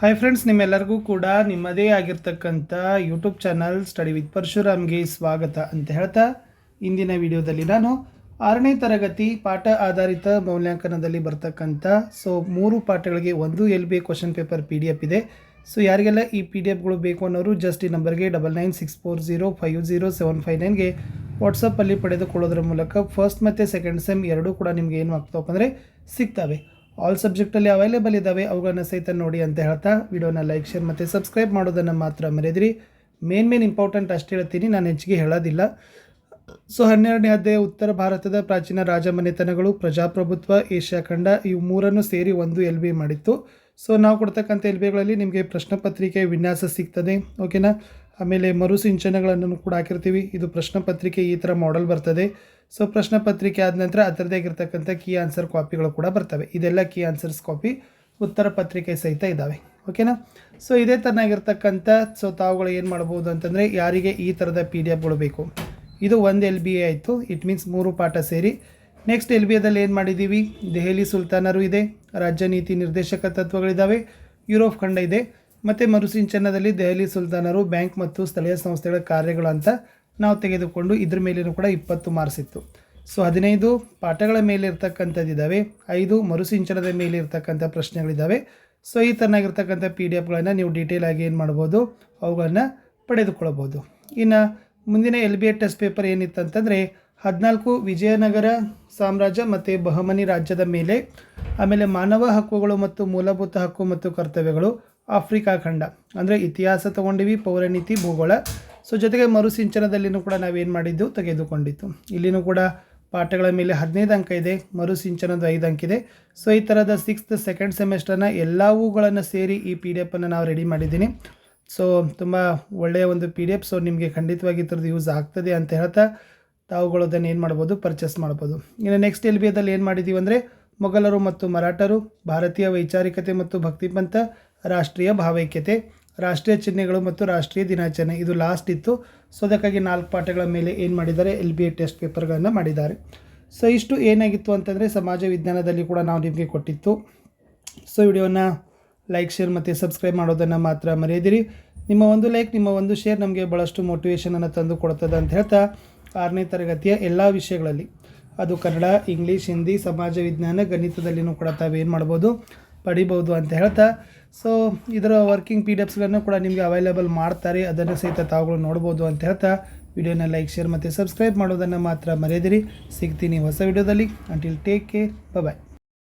Hi friends ನಿಮ್ಮೆಲ್ಲರಿಗೂ ಕೂಡ ನಿಮ್ಮದೇ ಆಗಿರ್ತಕ್ಕಂಥ ಯೂಟ್ಯೂಬ್ ಚಾನಲ್ ಸ್ಟಡಿ ವಿತ್ ಪರಶುರಾಮ್ಗೆ ಸ್ವಾಗತ ಅಂತ ಹೇಳ್ತಾ ಇಂದಿನ ವಿಡಿಯೋದಲ್ಲಿ ನಾನು ಆರನೇ ತರಗತಿ ಪಾಠ ಆಧಾರಿತ ಮೌಲ್ಯಾಂಕನದಲ್ಲಿ ಬರ್ತಕ್ಕಂಥ ಸೊ ಮೂರು ಪಾಠಗಳಿಗೆ ಒಂದು L B question paper P D F ಇದೆ. ಸೊ ಯಾರಿಗೆಲ್ಲ ಈ ಪಿ ಡಿ ಎಫ್ಗಳು ಬೇಕು ಅನ್ನೋರು ಜಸ್ಟ್ ಈ ನಂಬರ್ಗೆ double nine six four zero five zero seven five ನೈನ್ಗೆ ವಾಟ್ಸಪ್ಪಲ್ಲಿ ಪಡೆದುಕೊಳ್ಳೋದ್ರ ಮೂಲಕ ಫಸ್ಟ್ ಮತ್ತು ಸೆಕೆಂಡ್ ಸೆಮ್ ಎರಡೂ ಕೂಡ ನಿಮಗೆ ಏನು ಆಗ್ತಾವಪ್ಪ ಅಂದರೆ ಸಿಗ್ತವೆ. ಆಲ್ ಸಬ್ಜೆಕ್ಟಲ್ಲಿ ಅವೈಲೇಬಲ್ ಇದ್ದಾವೆ ಅವುಗಳನ್ನು ಸಹಿತ ನೋಡಿ ಅಂತ ಹೇಳ್ತಾ ವಿಡಿಯೋನ ಲೈಕ್ ಶೇರ್ ಮತ್ತು ಸಬ್ಸ್ಕ್ರೈಬ್ ಮಾಡೋದನ್ನು ಮಾತ್ರ ಮರೆಯದಿರಿ ಮೇನ್ ಮೇನ್ ಇಂಪಾರ್ಟೆಂಟ್ ಅಷ್ಟು ಹೇಳ್ತೀನಿ, ನಾನು ಹೆಚ್ಚಿಗೆ ಹೇಳೋದಿಲ್ಲ. ಸೊ ಹನ್ನೆರಡನೇ ಅಧ್ಯಾಯ, ಉತ್ತರ ಭಾರತದ ಪ್ರಾಚೀನ ರಾಜಮನೆತನಗಳು, ಪ್ರಜಾಪ್ರಭುತ್ವ, ಏಷ್ಯಾ ಖಂಡ, ಇವು ಮೂರನ್ನು ಸೇರಿ ಒಂದು ಎಲ್ ಬಿ ಮಾಡಿತ್ತು. ಸೊ ನಾವು ಕೊಡ್ತಕ್ಕಂಥ ಎಲ್ ಬಿಗಳಲ್ಲಿ ನಿಮಗೆ ಪ್ರಶ್ನೆ ಪತ್ರಿಕೆ ವಿನ್ಯಾಸ ಸಿಗ್ತದೆ ಓಕೆನಾ ಆಮೇಲೆ ಮರುಸಿಂಚನಗಳನ್ನು ಕೂಡ ಹಾಕಿರ್ತೀವಿ, ಇದು ಪ್ರಶ್ನೆ ಪತ್ರಿಕೆ ಈ ಥರ ಮಾಡೆಲ್ ಬರ್ತದೆ. ಸೊ ಪ್ರಶ್ನೆ ಪತ್ರಿಕೆ ಆದ ನಂತರ ಅದರದೇ ಆಗಿರ್ತಕ್ಕಂಥ ಕೀ ಆನ್ಸರ್ ಕಾಪಿಗಳು ಕೂಡ ಬರ್ತವೆ. ಇದೆಲ್ಲ ಕೀ ಆನ್ಸರ್ಸ್ ಕಾಪಿ ಉತ್ತರ ಪತ್ರಿಕೆ ಸಹಿತ ಇದ್ದಾವೆ ಓಕೆನಾ ಸೊ ಇದೇ ಥರನಾಗಿರ್ತಕ್ಕಂಥ ಸೊ ತಾವುಗಳು ಏನು ಮಾಡ್ಬೋದು ಅಂತಂದರೆ ಯಾರಿಗೆ ಈ ಥರದ ಪಿ ಡಿ ಎಫ್ಗಳು ಬೇಕು? ಇದು ಒಂದು ಎಲ್ ಬಿ ಎ ಆಯಿತು. ಇಟ್ ಮೀನ್ಸ್ ಮೂರು ಪಾಠ ಸೇರಿ. ನೆಕ್ಸ್ಟ್ ಎಲ್ ಬಿ ಎದಲ್ಲಿ ಏನು ಮಾಡಿದ್ದೀವಿ ದೆಹಲಿ ಸುಲ್ತಾನರು ಇದೆ. ರಾಜ್ಯ ನೀತಿ ನಿರ್ದೇಶಕ ತತ್ವಗಳಿದ್ದಾವೆ ಯುರೋಪ್ ಖಂಡ ಇದೆ. ಮತ್ತು ಮರುಸಿಂಚನದಲ್ಲಿ ದೆಹಲಿ ಸುಲ್ತಾನರು, ಬ್ಯಾಂಕ್ ಮತ್ತು ಸ್ಥಳೀಯ ಸಂಸ್ಥೆಗಳ ಕಾರ್ಯಗಳು ಅಂತ ನಾವು ತೆಗೆದುಕೊಂಡು ಇದ್ರ ಮೇಲೇನೂ ಕೂಡ ಇಪ್ಪತ್ತು ಮಾರ್ಕ್ಸ್ ಇತ್ತು. ಸೊ ಹದಿನೈದು ಪಾಠಗಳ ಮೇಲೆ ಇರ್ತಕ್ಕಂಥದ್ದು ಇದ್ದಾವೆ. ಐದು ಮರುಸಿಂಚನದ ಮೇಲೆ ಇರ್ತಕ್ಕಂಥ ಪ್ರಶ್ನೆಗಳಿದ್ದಾವೆ. ಸೊ ಈ ಥರನಾಗಿರ್ತಕ್ಕಂಥ ಪಿ ಡಿ ಎಫ್ಗಳನ್ನು ನೀವು ಡೀಟೇಲಾಗಿ ಏನು ಮಾಡ್ಬೋದು? ಅವುಗಳನ್ನು ಪಡೆದುಕೊಳ್ಬೋದು ಇನ್ನು ಮುಂದಿನ L B A test paper ಏನಿತ್ತಂತಂದರೆ, ಹದಿನಾಲ್ಕು ವಿಜಯನಗರ ಸಾಮ್ರಾಜ್ಯ ಮತ್ತು ಬಹಮನಿ ರಾಜ್ಯದ ಮೇಲೆ, ಆಮೇಲೆ ಮಾನವ ಹಕ್ಕುಗಳು ಮತ್ತು ಮೂಲಭೂತ ಹಕ್ಕು ಮತ್ತು ಕರ್ತವ್ಯಗಳು, ಆಫ್ರಿಕಾ ಖಂಡ. ಅಂದರೆ ಇತಿಹಾಸ ತೊಗೊಂಡಿವಿ, ಪೌರನೀತಿ, ಭೂಗೋಳ. ಸೊ ಜೊತೆಗೆ ಮರುಸಿಂಚನದಲ್ಲಿನೂ ಕೂಡ ನಾವೇನು ಮಾಡಿದ್ದು? ತೆಗೆದುಕೊಂಡಿತ್ತು ಇಲ್ಲಿನೂ ಕೂಡ ಪಾಠಗಳ ಮೇಲೆ ಹದಿನೈದು ಅಂಕ ಇದೆ. ಮರುಸಿಂಚನದ ಐದು ಅಂಕ ಇದೆ. ಸೊ ಈ ಥರದ ಸಿಕ್ಸ್ತ್ ಸೆಕೆಂಡ್ ಸೆಮೆಸ್ಟರ್ನ ಎಲ್ಲವುಗಳನ್ನು ಸೇರಿ ಈ ಪಿ ಡಿ ಎಫನ್ನು ನಾವು ರೆಡಿ ಮಾಡಿದ್ದೀನಿ. ಸೊ ತುಂಬ ಒಳ್ಳೆಯ ಒಂದು ಪಿ ಡಿ ಎಫ್ ಸೊ ನಿಮಗೆ ಖಂಡಿತವಾಗಿ ಈ ಥರದ್ದು ಯೂಸ್ ಆಗ್ತದೆ ಅಂತ ಹೇಳ್ತಾ ತಾವುಗಳು ಅದನ್ನು ಏನು ಮಾಡ್ಬೋದು? ಪರ್ಚೇಸ್ ಮಾಡ್ಬೋದು. ಇನ್ನು ನೆಕ್ಸ್ಟ್ ಎಲ್ ಬಿ ಎದಲ್ಲಿ ಏನು ಮಾಡಿದ್ದೀವಿ ಅಂದರೆ ಮೊಘಲರು ಮತ್ತು ಮರಾಠರು ಭಾರತೀಯ ವೈಚಾರಿಕತೆ ಮತ್ತು ಭಕ್ತಿಪಂಥ ರಾಷ್ಟ್ರೀಯ ಭಾವೈಕ್ಯತೆ. ರಾಷ್ಟ್ರೀಯ ಚಿಹ್ನೆಗಳು ಮತ್ತು ರಾಷ್ಟ್ರೀಯ ದಿನಾಚರಣೆ. ಇದು ಲಾಸ್ಟ್ ಇತ್ತು. ಸೊ ಅದಕ್ಕಾಗಿ ನಾಲ್ಕು ಪಾಠಗಳ ಮೇಲೆ ಏನು ಮಾಡಿದ್ದಾರೆ? ಎಲ್ ಬಿ ಎ ಟೆಸ್ಟ್ ಪೇಪರ್ಗಳನ್ನು ಮಾಡಿದ್ದಾರೆ. ಸೊ ಇಷ್ಟು ಏನಾಗಿತ್ತು ಅಂತಂದರೆ ಸಮಾಜ ವಿಜ್ಞಾನದಲ್ಲಿ ಕೂಡ ನಾವು ನಿಮಗೆ ಕೊಟ್ಟಿತ್ತು. ಸೊ ವಿಡಿಯೋನ ಲೈಕ್ ಶೇರ್ ಮತ್ತು ಸಬ್ಸ್ಕ್ರೈಬ್ ಮಾಡೋದನ್ನು ಮಾತ್ರ ಮರೆಯದಿರಿ. ನಿಮ್ಮ ಒಂದು ಲೈಕ್ ನಿಮ್ಮ ಒಂದು ಶೇರ್ ನಮಗೆ ಭಾಳಷ್ಟು ಮೋಟಿವೇಶನನ್ನು ತಂದು ಕೊಡ್ತದೆ ಅಂತ ಹೇಳ್ತಾ ಆರನೇ ತರಗತಿಯ ಎಲ್ಲ ವಿಷಯಗಳಲ್ಲಿ. ಅದು ಕನ್ನಡ ಇಂಗ್ಲೀಷ್ ಹಿಂದಿ ಸಮಾಜ ವಿಜ್ಞಾನ, ಗಣಿತದಲ್ಲಿನೂ ಕೂಡ ತಾವೇನು ಮಾಡ್ಬೋದು? ಪಡಿಬೋದು ಅಂತ ಹೇಳ್ತಾ. ಸೊ ಇದರ ವರ್ಕಿಂಗ್ ಪಿ ಡಿ ಎಫ್ಸ್ಗಳನ್ನು ಕೂಡ ನಿಮಗೆ ಅವೈಲೇಬಲ್ ಮಾಡ್ತಾರೆ. ಅದನ್ನು ಸಹಿತ ತಾವುಗಳು ನೋಡ್ಬೋದು ಅಂತ ಹೇಳ್ತಾ. ವಿಡಿಯೋನ ಲೈಕ್ ಶೇರ್ ಮತ್ತು ಸಬ್ಸ್ಕ್ರೈಬ್ ಮಾಡೋದನ್ನು ಮಾತ್ರ ಮರೆಯದಿರಿ. ಸಿಗ್ತೀನಿ ಹೊಸ ವಿಡಿಯೋದಲ್ಲಿ. Until take care bye